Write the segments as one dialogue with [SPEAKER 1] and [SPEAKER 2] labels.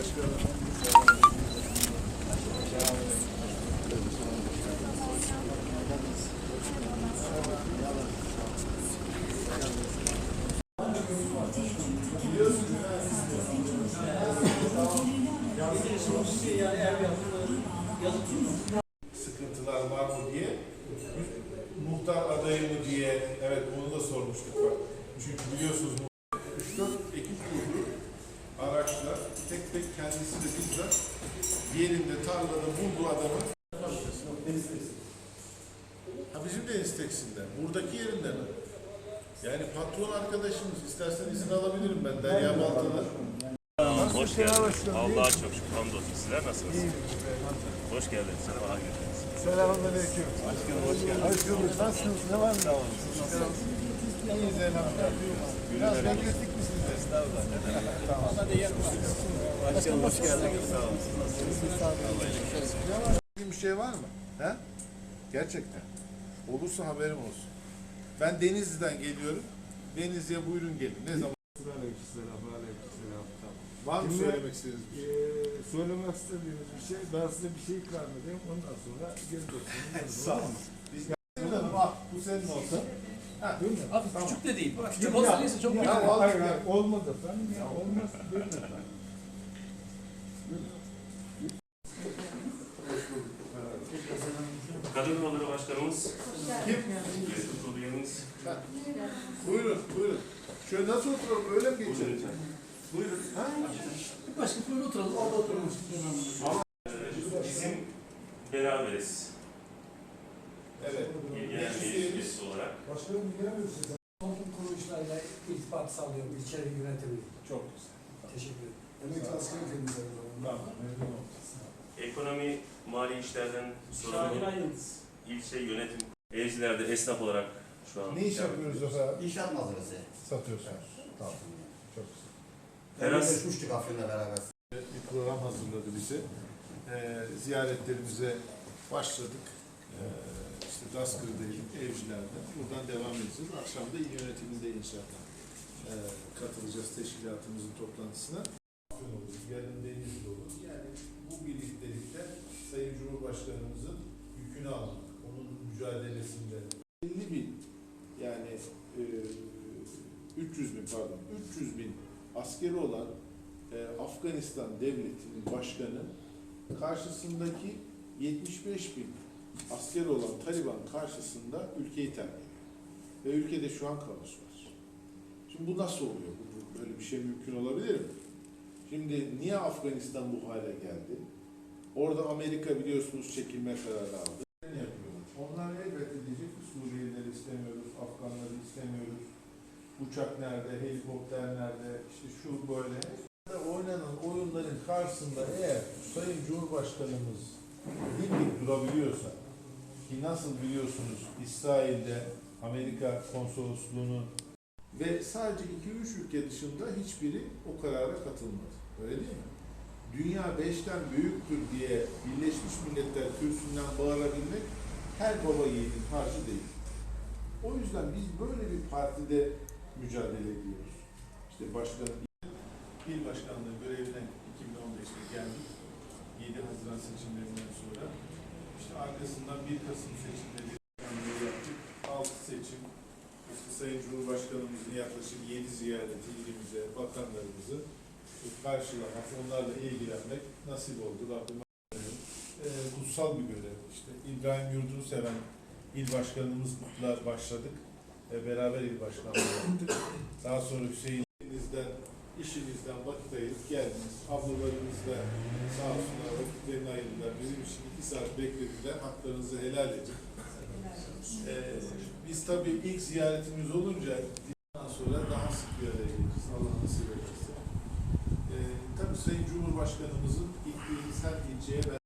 [SPEAKER 1] Başkanım. sıkıntılar var mı diye muhtar adayı mı diye evet onu da sormuştuk bak. Çünkü biliyorsunuz bu 3-4 ekip kurdu. Araçlar tek tek kendisi de bizzat yerinde tarlada bulduğu adamı Ha bizim de Enstex'inden. Buradaki yerinde mi? Yani patron arkadaşımız. istersen izin alabilirim ben. Derya Baltalı.
[SPEAKER 2] Hoş geldiniz. Allah'a çok şükür. Hamdolsun. Sizler nasılsınız? Hoş geldiniz. Sefa geldiniz.
[SPEAKER 1] Selamünaleyküm.
[SPEAKER 2] Başkanım hoş geldiniz.
[SPEAKER 1] Hoş bulduk. Nasılsınız? Ne var mı? İyiyiz elhamdülillah. Biraz beklettik
[SPEAKER 2] hoş geldiniz. Sağ olun.
[SPEAKER 1] Bir şey var mı? He? Gerçekten. Olursa haberim olsun. Ben Denizli'den geliyorum. Denizli'ye buyurun gelin. Ne zaman?
[SPEAKER 3] Aleykümselam, aleykümselam.
[SPEAKER 1] Var mı
[SPEAKER 3] Şimdi-
[SPEAKER 1] söylemek istediğiniz bir şey?
[SPEAKER 3] Ee, söylemek istediğiniz bir şey, ben size bir şey ikram edeyim, ondan sonra geri dönsün.
[SPEAKER 1] Sağ olun. Biz al. Bu senin olsun. Ha,
[SPEAKER 4] Abi küçük de değil. Küçük olsa neyse çok büyük.
[SPEAKER 1] Ya,
[SPEAKER 3] hayır, hayır, olmaz efendim ya, olmaz. Buyurun efendim.
[SPEAKER 2] Kadın Kolları Başkanımız.
[SPEAKER 1] Kim?
[SPEAKER 2] Mesut Kurulu üyemiz.
[SPEAKER 1] Buyurun, buyurun. Şöyle nasıl oturalım? Öyle mi geçelim? Buyurun. Ha?
[SPEAKER 4] Başka buyurun oturalım. Orada oturalım.
[SPEAKER 2] Ee, Bizim beraberiz. Meclis üyesi olarak.
[SPEAKER 4] Toplum kuruluşlarıyla irtibat sağlıyorum. İlçe yönetimi.
[SPEAKER 1] Çok güzel.
[SPEAKER 4] Teşekkür ederim.
[SPEAKER 3] Emekli askeri temizlerim.
[SPEAKER 1] Tamam, memnun oldum.
[SPEAKER 2] Ekonomi, mali işlerden
[SPEAKER 4] Şahin
[SPEAKER 2] sorumlu
[SPEAKER 4] Ayıldız.
[SPEAKER 2] ilçe yönetim. Evcilerde esnaf olarak şu an.
[SPEAKER 1] Ne iş yapıyoruz efendim?
[SPEAKER 5] İnşaat malzemesi.
[SPEAKER 1] Satıyorsunuz. Tamam. Çok güzel.
[SPEAKER 2] Teras.
[SPEAKER 5] Görüşmüştük Afyon'la beraber.
[SPEAKER 1] Bir program hazırladı bizi. Ee, ziyaretlerimize başladık. Ee, işte Gaskır'daydık, Evciler'de. Buradan devam edeceğiz. Akşam da il yönetiminde inşallah ee, katılacağız teşkilatımızın toplantısına. Yarın Denizli olur. Yani bu birliktelikte Sayın Cumhurbaşkanımızın yükünü almak, onun mücadelesinde 50 bin yani e, 300 bin pardon 300 bin askeri olan e, Afganistan devletinin başkanı karşısındaki 75 bin askeri olan Taliban karşısında ülkeyi terk ediyor. Ve ülkede şu an kaos var. Şimdi bu nasıl oluyor? Böyle bir şey mümkün olabilir mi? Şimdi niye Afganistan bu hale geldi? Orada Amerika biliyorsunuz çekilme kararı aldı. Onlar elbette diyecek ki Suriyelileri istemiyoruz, Afganları istemiyoruz. Uçak nerede, helikopter nerede, işte şu böyle. Oynanan oyunların karşısında eğer Sayın Cumhurbaşkanımız dimdik durabiliyorsa ki nasıl biliyorsunuz İsrail'de Amerika konsolosluğunu ve sadece 2-3 ülke dışında hiçbiri o karara katılmadı. Öyle değil mi? Dünya beşten büyüktür diye Birleşmiş Milletler kürsüsünden bağırabilmek her baba yiğidin harcı değil. O yüzden biz böyle bir partide mücadele ediyoruz. İşte başkan, il başkanlığı görevine 2015'te geldik. 7 Haziran seçimlerinden sonra. İşte arkasından 1 Kasım seçimleri yaptık. 6 seçim. İşte Sayın Cumhurbaşkanımızın yaklaşık 7 ziyareti ilimize, bakanlarımızı karşılamak, onlarla ilgilenmek nasip oldu. Rabbim e, kutsal bir görev. İşte İbrahim Yurdunu seven il başkanımızla başladık. E, beraber il başkanlığı yaptık. Daha sonra Hüseyin'inizden, işinizden vakit ayırıp geldiniz. Ablalarınız da sağ olsunlar vakitlerini ayırdılar. Bizim için iki saat beklediler. Haklarınızı helal edin. E, biz tabii ilk ziyaretimiz olunca ondan sonra daha sık bir araya geleceğiz. Allah nasip ederse. E, tabii Sayın Cumhurbaşkanımızın gittiğimiz her ilçeye ben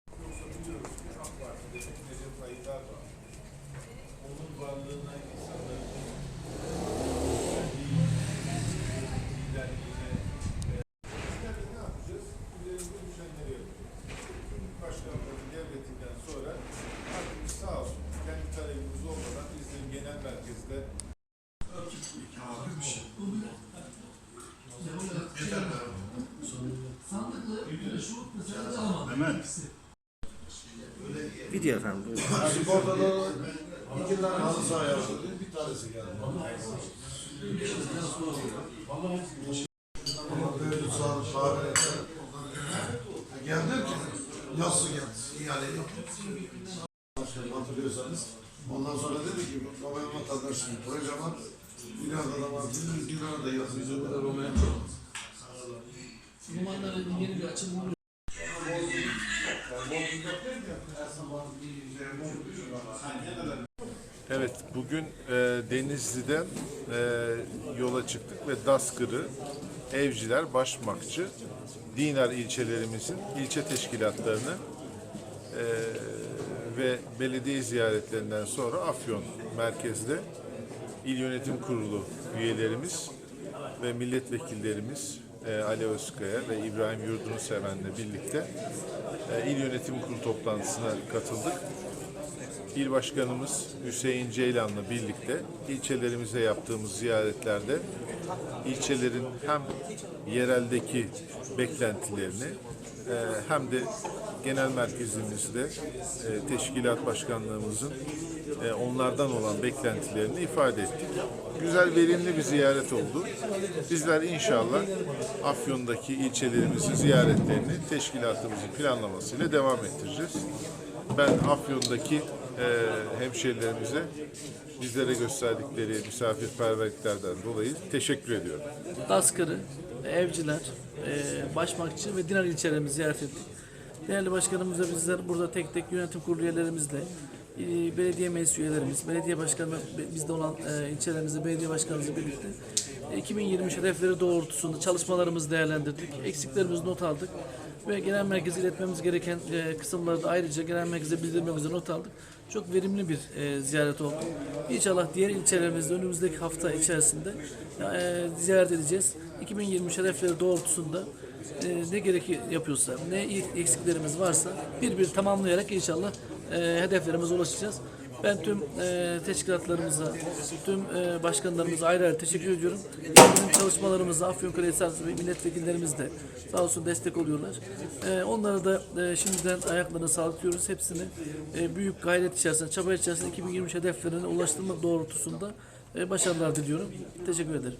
[SPEAKER 5] Video efendim. buyurun.
[SPEAKER 1] Sporda da iki tane halı saha yapıldı. Bir tanesi geldi.
[SPEAKER 6] Ama böyle sağ çare geldi ki nasıl geldi? Yani yok.
[SPEAKER 1] Hatırlıyorsanız. Ondan sonra dedi ki bir proje var. İleride de var. De yazıyor. da Romanya
[SPEAKER 4] Romanların yeni bir açılımı
[SPEAKER 1] Evet, bugün e, Denizli'den e, yola çıktık ve Daskırı, Evciler, Başmakçı, Dinar ilçelerimizin ilçe teşkilatlarını e, ve belediye ziyaretlerinden sonra Afyon merkezde İl Yönetim Kurulu üyelerimiz ve milletvekillerimiz e, Ali Özkaya ve İbrahim Yurdunu Seven'le birlikte e, İl Yönetim Kurulu toplantısına katıldık. İl Başkanımız Hüseyin Ceylan'la birlikte ilçelerimize yaptığımız ziyaretlerde ilçelerin hem yereldeki beklentilerini e, hem de genel merkezimizde e, teşkilat başkanlığımızın e, onlardan olan beklentilerini ifade ettik. Güzel, verimli bir ziyaret oldu. Bizler inşallah Afyon'daki ilçelerimizin ziyaretlerini teşkilatımızın planlamasıyla devam ettireceğiz. Ben Afyon'daki e, hemşehrilerimize bizlere gösterdikleri misafirperverliklerden dolayı teşekkür ediyorum.
[SPEAKER 7] Daskırı, Evciler, e, Başmakçı ve Dinar ilçelerimizi ziyaret ettik. Değerli başkanımızla bizler burada tek tek yönetim kurulu üyelerimizle, e, belediye meclis üyelerimiz, belediye başkanı bizde olan e, ilçelerimizde belediye başkanımızla birlikte e, 2023 hedefleri doğrultusunda çalışmalarımızı değerlendirdik. Eksiklerimizi not aldık ve genel merkeze iletmemiz gereken e, kısımları da ayrıca genel merkeze bildirmek üzere not aldık. Çok verimli bir e, ziyaret oldu. İnşallah diğer ilçelerimizde önümüzdeki hafta içerisinde e, ziyaret edeceğiz. 2023 hedefleri doğrultusunda e, ne gerek yapıyorsa, ne eksiklerimiz varsa bir bir tamamlayarak inşallah e, hedeflerimize ulaşacağız. Ben tüm e, teşkilatlarımıza, tüm e, başkanlarımıza ayrı ayrı teşekkür ediyorum. Bizim çalışmalarımıza Afyonkara Esası ve milletvekillerimiz de sağ olsun destek oluyorlar. E, onlara da e, şimdiden ayaklarına sağlık diyoruz. Hepsini e, büyük gayret içerisinde, çaba içerisinde 2023 hedeflerine ulaştırmak doğrultusunda e, başarılar diliyorum. Teşekkür ederim.